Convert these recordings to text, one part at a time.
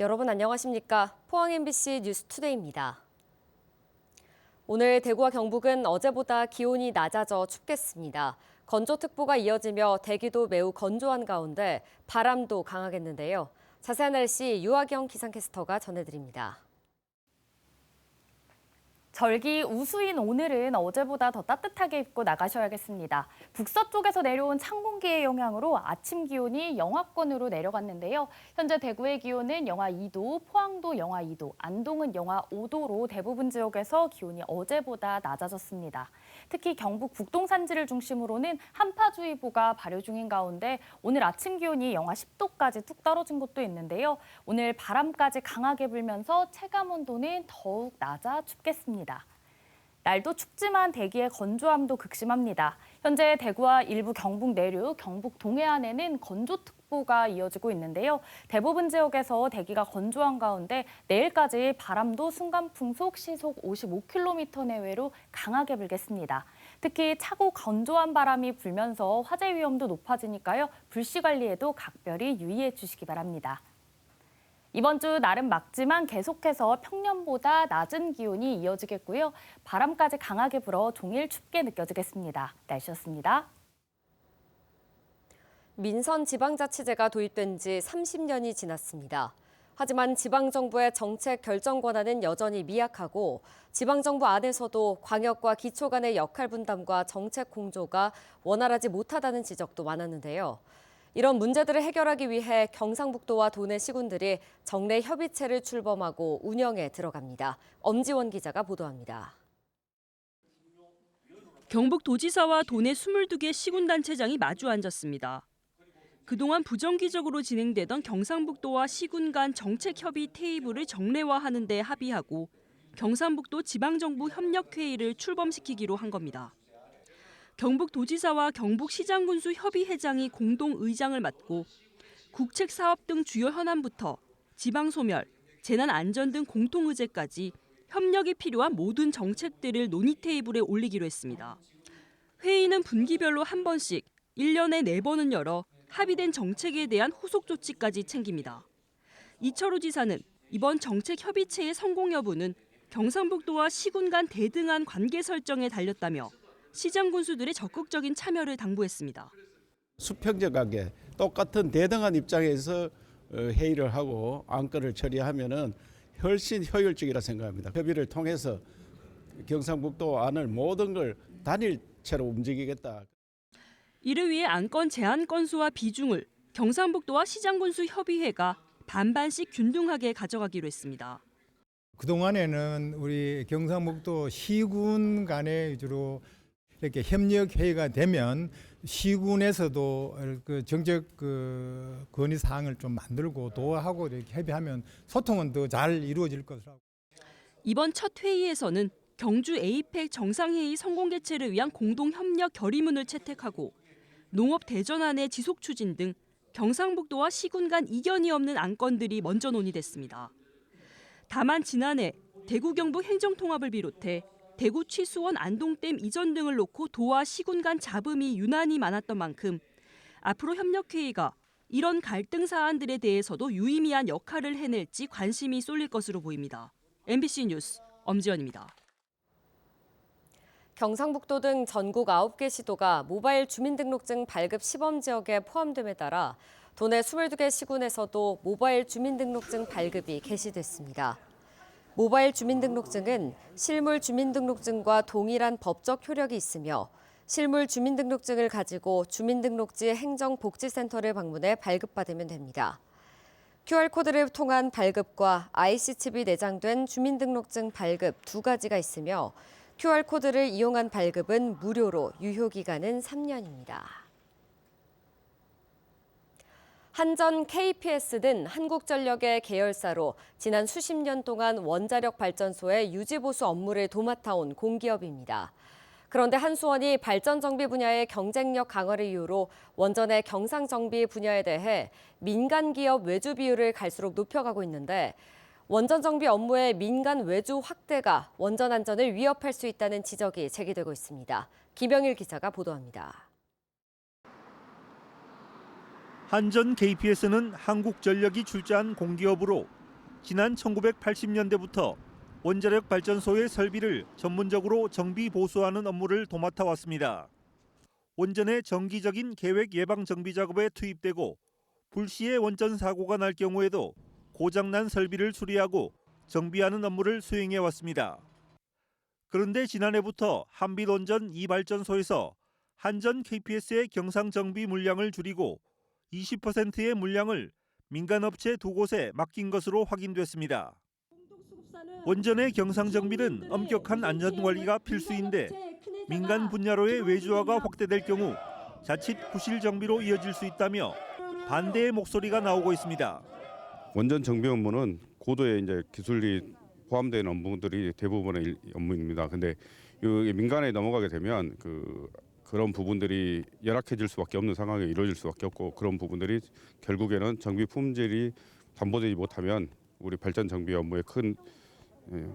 여러분 안녕하십니까? 포항 MBC 뉴스투데이입니다. 오늘 대구와 경북은 어제보다 기온이 낮아져 춥겠습니다. 건조특보가 이어지며 대기도 매우 건조한 가운데 바람도 강하겠는데요. 자세한 날씨 유아경 기상캐스터가 전해드립니다. 절기 우수인 오늘은 어제보다 더 따뜻하게 입고 나가셔야겠습니다. 북서쪽에서 내려온 찬 공기의 영향으로 아침 기온이 영하권으로 내려갔는데요. 현재 대구의 기온은 영하 2도, 포항도 영하 2도, 안동은 영하 5도로 대부분 지역에서 기온이 어제보다 낮아졌습니다. 특히 경북 북동 산지를 중심으로는 한파주의보가 발효 중인 가운데 오늘 아침 기온이 영하 10도까지 뚝 떨어진 곳도 있는데요. 오늘 바람까지 강하게 불면서 체감 온도는 더욱 낮아 춥겠습니다. 날도 춥지만 대기의 건조함도 극심합니다. 현재 대구와 일부 경북 내륙, 경북 동해안에는 건조특보 가 이어지고 있는데요. 대부분 지역에서 대기가 건조한 가운데 내일까지 바람도 순간 풍속 시속 55km 내외로 강하게 불겠습니다. 특히 차고 건조한 바람이 불면서 화재 위험도 높아지니까요. 불씨 관리에도 각별히 유의해 주시기 바랍니다. 이번 주 날은 맑지만 계속해서 평년보다 낮은 기온이 이어지겠고요. 바람까지 강하게 불어 종일 춥게 느껴지겠습니다. 날씨였습니다. 민선 지방자치제가 도입된 지 30년이 지났습니다. 하지만 지방정부의 정책 결정 권한은 여전히 미약하고 지방정부 안에서도 광역과 기초 간의 역할 분담과 정책 공조가 원활하지 못하다는 지적도 많았는데요. 이런 문제들을 해결하기 위해 경상북도와 도내 시군들이 정례 협의체를 출범하고 운영에 들어갑니다. 엄지원 기자가 보도합니다. 경북도지사와 도내 22개 시군단체장이 마주 앉았습니다. 그동안 부정기적으로 진행되던 경상북도와 시군 간 정책협의 테이블을 정례화하는 데 합의하고 경상북도 지방정부 협력회의를 출범시키기로 한 겁니다. 경북도지사와 경북시장군수 협의회장이 공동 의장을 맡고 국책사업 등 주요 현안부터 지방소멸, 재난안전 등 공통의제까지 협력이 필요한 모든 정책들을 논의 테이블에 올리기로 했습니다. 회의는 분기별로 한 번씩 1년에 4번은 열어 합의된 정책에 대한 후속 조치까지 챙깁니다. 이철우 지사는 이번 정책 협의체의 성공 여부는 경상북도와 시군 간 대등한 관계 설정에 달렸다며 시장 군수들의 적극적인 참여를 당부했습니다. 수평적하게 똑같은 대등한 입장에서 어, 회의를 하고 안건을 처리하면은 훨씬 효율적이라 생각합니다. 협의를 통해서 경상북도 안을 모든 걸 단일체로 움직이겠다. 이를 위해 안건 제한 건수와 비중을 경상북도와 시장군수 협의회가 반반씩 균등하게 가져가기로 했습니다. 그동안에는 우리 경상북도 시군 간에 주로 이렇게 협력 회의가 되면 시군에서도 그 정책 그 건의 사항을 좀 만들고 도하고 이렇게 협의하면 소통은 더 잘 이루어질 것이라고. 이번 첫 회의에서는 경주 에이펙 정상회의 성공 개최를 위한 공동 협력 결의문을 채택하고 농업 대전환의 지속 추진 등 경상북도와 시군 간 이견이 없는 안건들이 먼저 논의됐습니다. 다만 지난해 대구 경북 행정통합을 비롯해 대구 취수원 안동댐 이전 등을 놓고 도와 시군 간 잡음이 유난히 많았던 만큼 앞으로 협력회의가 이런 갈등 사안들에 대해서도 유의미한 역할을 해낼지 관심이 쏠릴 것으로 보입니다. MBC 뉴스 엄지연입니다. 경상북도 등 전국 9개 시도가 모바일 주민등록증 발급 시범 지역에 포함됨에 따라 도내 22개 시군에서도 모바일 주민등록증 발급이 개시됐습니다. 모바일 주민등록증은 실물 주민등록증과 동일한 법적 효력이 있으며 실물 주민등록증을 가지고 주민등록지 행정복지센터를 방문해 발급받으면 됩니다. QR코드를 통한 발급과 IC칩이 내장된 주민등록증 발급 두 가지가 있으며 QR코드를 이용한 발급은 무료로 유효기간은 3년입니다. 한전 KPS는 한국전력의 계열사로 지난 수십 년 동안 원자력 발전소의 유지보수 업무를 도맡아온 공기업입니다. 그런데 한수원이 발전 정비 분야의 경쟁력 강화를 이유로 원전의 경상 정비 분야에 대해 민간 기업 외주 비율을 갈수록 높여가고 있는데 원전 정비 업무의 민간 외주 확대가 원전 안전을 위협할 수 있다는 지적이 제기되고 있습니다. 김영일 기자가 보도합니다. 한전 KPS는 한국전력이 출자한 공기업으로 지난 1980년대부터 원자력 발전소의 설비를 전문적으로 정비 보수하는 업무를 도맡아 왔습니다. 원전의 정기적인 계획 예방 정비 작업에 투입되고 불시에 원전 사고가 날 경우에도 고장난 설비를 수리하고 정비하는 업무를 수행해 왔습니다. 그런데 지난해부터 한빛원전 2발전소에서 한전 KPS의 경상 정비 물량을 줄이고 20%의 물량을 민간업체 두 곳에 맡긴 것으로 확인됐습니다. 원전의 경상 정비는 엄격한 안전 관리가 필수인데 민간 분야로의 외주화가 확대될 경우 자칫 부실 정비로 이어질 수 있다며 반대의 목소리가 나오고 있습니다. 원전 정비 업무는 고도의 이제 기술이 포함된 업무들이 대부분의 일- 업무입니다. 근데 이 민간에 넘어가게 되면 그 그런 부분들이 열악해질 수밖에 없는 상황이 이루어질 수밖에 없고 그런 부분들이 결국에는 정비 품질이 담보되지 못하면 우리 발전 정비 업무에 큰 예,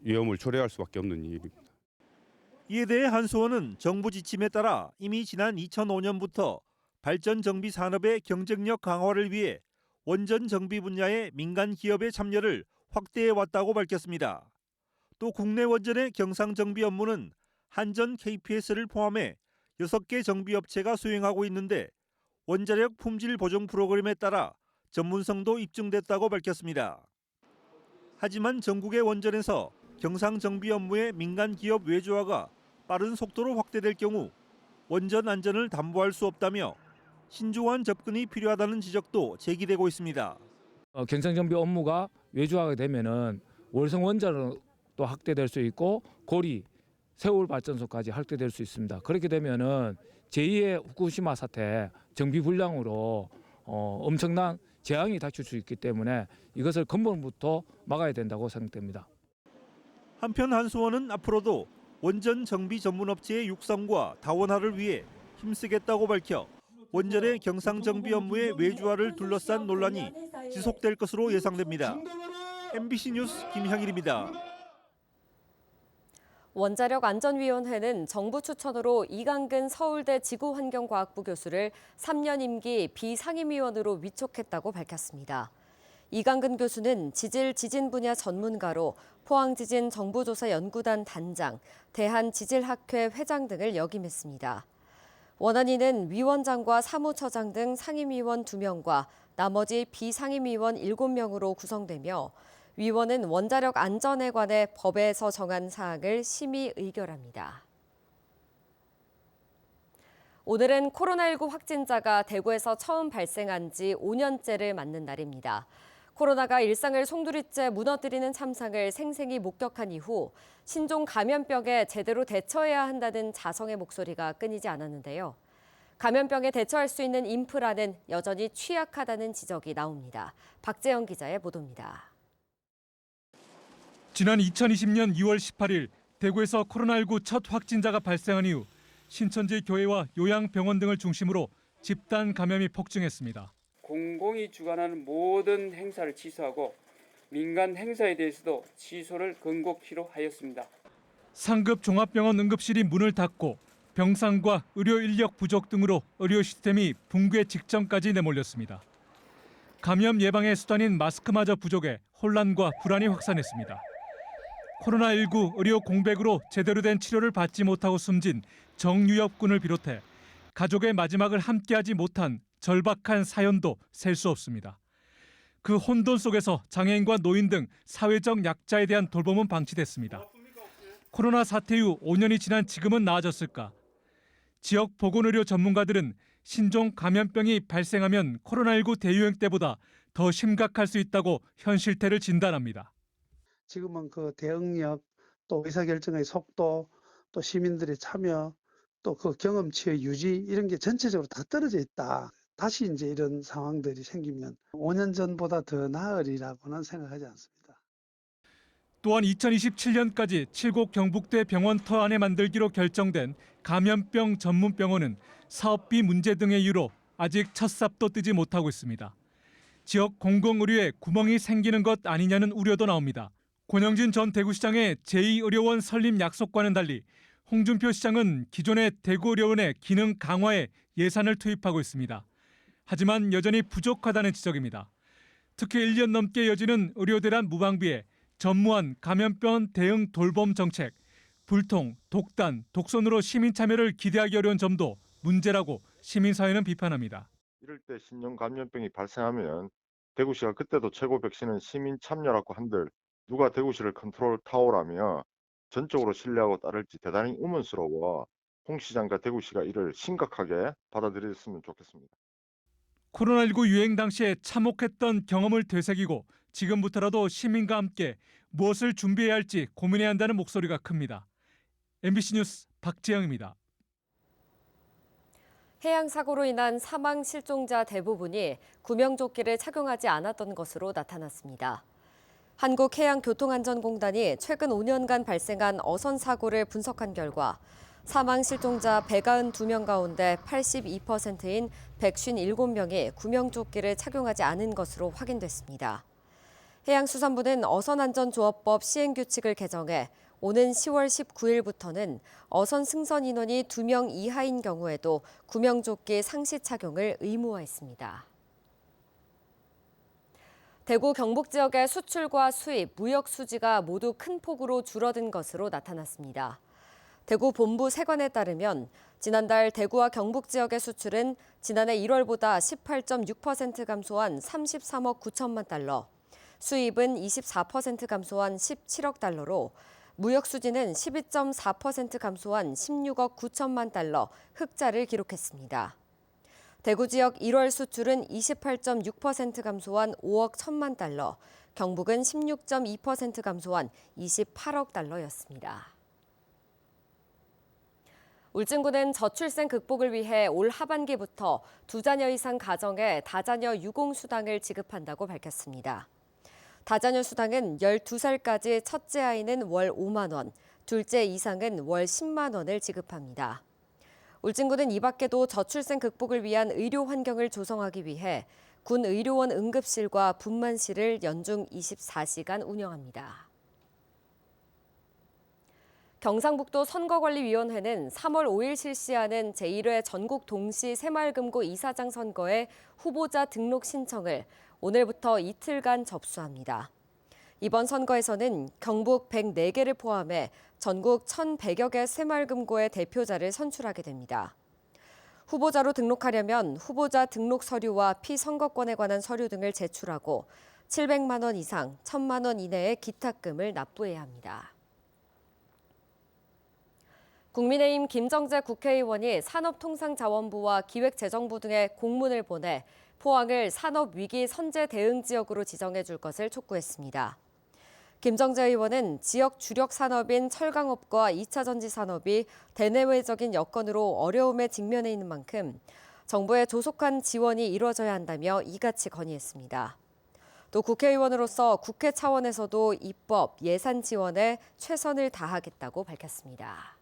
위험을 초래할 수밖에 없는 일입니다. 이에 대해 한수원은 정부 지침에 따라 이미 지난 2005년부터 발전 정비 산업의 경쟁력 강화를 위해 원전 정비 분야의 민간 기업의 참여를 확대해 왔다고 밝혔습니다. 또 국내 원전의 경상 정비 업무는 한전 KPS를 포함해 6개 정비 업체가 수행하고 있는데 원자력 품질 보정 프로그램에 따라 전문성도 입증됐다고 밝혔습니다. 하지만 전국의 원전에서 경상 정비 업무의 민간 기업 외주화가 빠른 속도로 확대될 경우 원전 안전을 담보할 수 없다며 신중한 접근이 필요하다는 지적도 제기되고 있습니다. 어, 경상정비 업무가 외주화가 되면은 월성 원전으로 또 확대될 수 있고 고리 세월 발전소까지 확대될 수 있습니다. 그렇게 되면은 제2의 후쿠시마 사태 정비 불량으로 어, 엄청난 재앙이 닥칠 수 있기 때문에 이것을 근본부터 막아야 된다고 생각됩니다. 한편 한수원은 앞으로도 원전 정비 전문 업체의 육성과 다원화를 위해 힘쓰겠다고 밝혀 원전의 경상 정비 업무의 외주화를 둘러싼 논란이 지속될 것으로 예상됩니다. MBC 뉴스 김향일입니다. 원자력 안전위원회는 정부 추천으로 이강근 서울대 지구환경과학부 교수를 3년 임기 비상임위원으로 위촉했다고 밝혔습니다. 이강근 교수는 지질 지진 분야 전문가로 포항지진 정부조사연구단 단장, 대한지질학회 회장 등을 역임했습니다. 원안위는 위원장과 사무처장 등 상임위원 2명과 나머지 비상임위원 7명으로 구성되며 위원은 원자력 안전에 관해 법에서 정한 사항을 심의 의결합니다. 오늘은 코로나19 확진자가 대구에서 처음 발생한 지 5년째를 맞는 날입니다. 코로나가 일상을 송두리째 무너뜨리는 참상을 생생히 목격한 이후 신종 감염병에 제대로 대처해야 한다는 자성의 목소리가 끊이지 않았는데요. 감염병에 대처할 수 있는 인프라는 여전히 취약하다는 지적이 나옵니다. 박재영 기자의 보도입니다. 지난 2020년 2월 18일 대구에서 코로나19 첫 확진자가 발생한 이후 신천지 교회와 요양병원 등을 중심으로 집단 감염이 폭증했습니다. 공공이 주관하는 모든 행사를 취소하고 민간 행사에 대해서도 취소를 권고키로 하였습니다. 상급 종합병원 응급실이 문을 닫고 병상과 의료 인력 부족 등으로 의료 시스템이 붕괴 직전까지 내몰렸습니다. 감염 예방의 수단인 마스크마저 부족해 혼란과 불안이 확산했습니다. 코로나19 의료 공백으로 제대로 된 치료를 받지 못하고 숨진 정유엽 군을 비롯해 가족의 마지막을 함께하지 못한 절박한 사연도 셀 수 없습니다. 그 혼돈 속에서 장애인과 노인 등 사회적 약자에 대한 돌봄은 방치됐습니다. 코로나 사태 이후 5년이 지난 지금은 나아졌을까? 지역 보건의료 전문가들은 신종 감염병이 발생하면 코로나19 대유행 때보다 더 심각할 수 있다고 현 실태를 진단합니다. 지금은 그 대응력, 또 의사결정의 속도, 또 시민들의 참여, 또 그 경험치의 유지 이런 게 전체적으로 다 떨어져 있다. 다시 이제 이런 상황들이 생기면 5년 전보다 더 나으리라고는 생각하지 않습니다. 또한 2027년까지 칠곡 경북대 병원터 안에 만들기로 결정된 감염병 전문병원은 사업비 문제 등의 이유로 아직 첫 삽도 뜨지 못하고 있습니다. 지역 공공의료에 구멍이 생기는 것 아니냐는 우려도 나옵니다. 권영진 전 대구시장의 제2의료원 설립 약속과는 달리 홍준표 시장은 기존의 대구의료원의 기능 강화에 예산을 투입하고 있습니다. 하지만 여전히 부족하다는 지적입니다. 특히 1년 넘게 이어지는 의료 대란 무방비에 전무한 감염병 대응 돌봄 정책, 불통, 독단, 독선으로 시민 참여를 기대하기 어려운 점도 문제라고 시민사회는 비판합니다. 이럴 때 신종 감염병이 발생하면 대구시가 그때도 최고 백신은 시민 참여라고 한들 누가 대구시를 컨트롤 타워라며 전적으로 신뢰하고 따를지 대단히 의문스러워 홍 시장과 대구시가 이를 심각하게 받아들였으면 좋겠습니다. 코로나19 유행 당시에 참혹했던 경험을 되새기고 지금부터라도 시민과 함께 무엇을 준비해야 할지 고민해야 한다는 목소리가 큽니다. MBC 뉴스 박재영입니다. 해양 사고로 인한 사망 실종자 대부분이 구명조끼를 착용하지 않았던 것으로 나타났습니다. 한국해양교통안전공단이 최근 5년간 발생한 어선 사고를 분석한 결과 사망 실종자 192명 가운데 82%인 157명이 구명조끼를 착용하지 않은 것으로 확인됐습니다. 해양수산부는 어선안전조업법 시행규칙을 개정해 오는 10월 19일부터는 어선 승선 인원이 2명 이하인 경우에도 구명조끼 상시 착용을 의무화했습니다. 대구 경북 지역의 수출과 수입, 무역 수지가 모두 큰 폭으로 줄어든 것으로 나타났습니다. 대구 본부 세관에 따르면 지난달 대구와 경북 지역의 수출은 지난해 1월보다 18.6% 감소한 33억 9천만 달러, 수입은 24% 감소한 17억 달러로 무역 수지는 12.4% 감소한 16억 9천만 달러 흑자를 기록했습니다. 대구 지역 1월 수출은 28.6% 감소한 5억 1천만 달러, 경북은 16.2% 감소한 28억 달러였습니다. 울진군은 저출생 극복을 위해 올 하반기부터 두 자녀 이상 가정에 다자녀 유공 수당을 지급한다고 밝혔습니다. 다자녀 수당은 12살까지 첫째 아이는 월 5만 원, 둘째 이상은 월 10만 원을 지급합니다. 울진군은 이 밖에도 저출생 극복을 위한 의료 환경을 조성하기 위해 군 의료원 응급실과 분만실을 연중 24시간 운영합니다. 경상북도 선거관리위원회는 3월 5일 실시하는 제1회 전국 동시 새마을금고 이사장 선거의 후보자 등록 신청을 오늘부터 이틀간 접수합니다. 이번 선거에서는 경북 104개를 포함해 전국 1,100여 개 새마을금고의 대표자를 선출하게 됩니다. 후보자로 등록하려면 후보자 등록 서류와 피선거권에 관한 서류 등을 제출하고 700만 원 이상 1,000만 원 이내의 기탁금을 납부해야 합니다. 국민의힘 김정재 국회의원이 산업통상자원부와 기획재정부 등에 공문을 보내 포항을 산업위기 선제 대응 지역으로 지정해 줄 것을 촉구했습니다. 김정재 의원은 지역 주력 산업인 철강업과 2차 전지 산업이 대내외적인 여건으로 어려움에 직면해 있는 만큼 정부의 조속한 지원이 이루어져야 한다며 이같이 건의했습니다. 또 국회의원으로서 국회 차원에서도 입법, 예산 지원에 최선을 다하겠다고 밝혔습니다.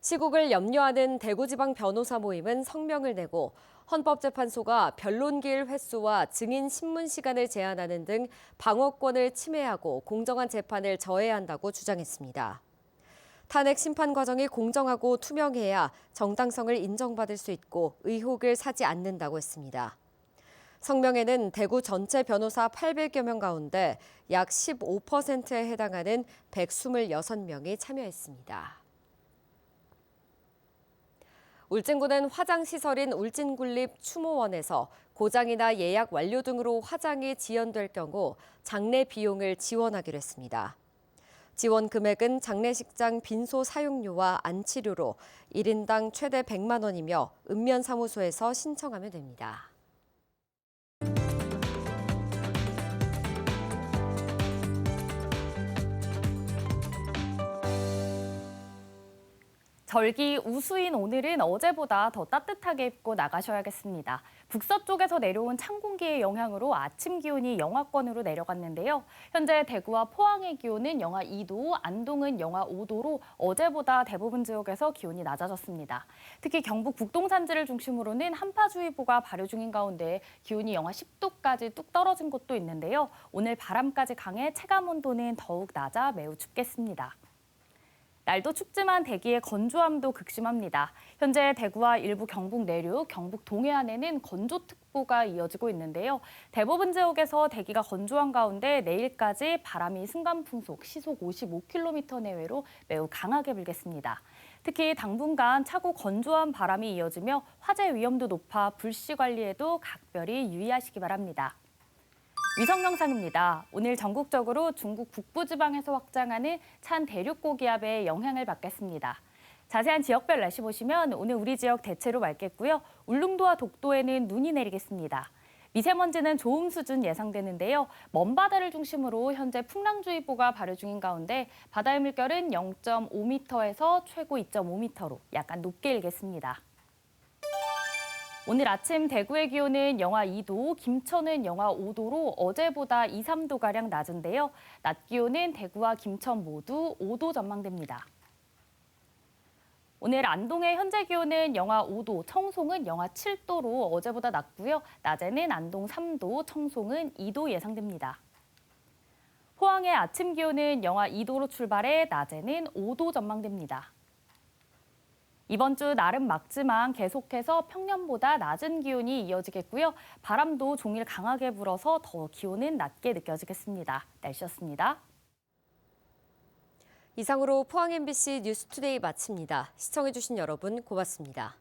시국을 염려하는 대구지방 변호사 모임은 성명을 내고 헌법재판소가 변론기일 횟수와 증인 신문 시간을 제한하는 등 방어권을 침해하고 공정한 재판을 저해야 한다고 주장했습니다. 탄핵 심판 과정이 공정하고 투명해야 정당성을 인정받을 수 있고 의혹을 사지 않는다고 했습니다. 성명에는 대구 전체 변호사 800여 명 가운데 약 15%에 해당하는 126명이 참여했습니다. 울진군은 화장시설인 울진군립 추모원에서 고장이나 예약 완료 등으로 화장이 지연될 경우 장례 비용을 지원하기로 했습니다. 지원 금액은 장례식장 빈소 사용료와 안치료로 1인당 최대 100만 원이며 읍면사무소에서 신청하면 됩니다. 절기 우수인 오늘은 어제보다 더 따뜻하게 입고 나가셔야겠습니다. 북서쪽에서 내려온 찬 공기의 영향으로 아침 기온이 영하권으로 내려갔는데요. 현재 대구와 포항의 기온은 영하 2도, 안동은 영하 5도로 어제보다 대부분 지역에서 기온이 낮아졌습니다. 특히 경북 북동 산지를 중심으로는 한파주의보가 발효 중인 가운데 기온이 영하 10도까지 뚝 떨어진 곳도 있는데요. 오늘 바람까지 강해 체감 온도는 더욱 낮아 매우 춥겠습니다. 날도 춥지만 대기의 건조함도 극심합니다. 현재 대구와 일부 경북 내륙, 경북 동해안에는 건조특보가 이어지고 있는데요. 대부분 지역에서 대기가 건조한 가운데 내일까지 바람이 순간풍속 시속 55km 내외로 매우 강하게 불겠습니다. 특히 당분간 차고 건조한 바람이 이어지며 화재 위험도 높아 불씨 관리에도 각별히 유의하시기 바랍니다. 위성 영상입니다. 오늘 전국적으로 중국 북부 지방에서 확장하는 찬 대륙 고기압의 영향을 받겠습니다. 자세한 지역별 날씨 보시면 오늘 우리 지역 대체로 맑겠고요. 울릉도와 독도에는 눈이 내리겠습니다. 미세먼지는 좋음 수준 예상되는데요. 먼 바다를 중심으로 현재 풍랑주의보가 발효 중인 가운데 바다의 물결은 0.5m에서 최고 2.5m로 약간 높게 일겠습니다. 오늘 아침 대구의 기온은 영하 2도, 김천은 영하 5도로 어제보다 2, 3도가량 낮은데요. 낮 기온은 대구와 김천 모두 5도 전망됩니다. 오늘 안동의 현재 기온은 영하 5도, 청송은 영하 7도로 어제보다 낮고요. 낮에는 안동 3도, 청송은 2도 예상됩니다. 포항의 아침 기온은 영하 2도로 출발해 낮에는 5도 전망됩니다. 이번 주 날은 막지만 계속해서 평년보다 낮은 기온이 이어지겠고요. 바람도 종일 강하게 불어서 더 기온은 낮게 느껴지겠습니다. 날씨였습니다. 이상으로 포항 MBC 뉴스투데이 마칩니다. 시청해주신 여러분 고맙습니다.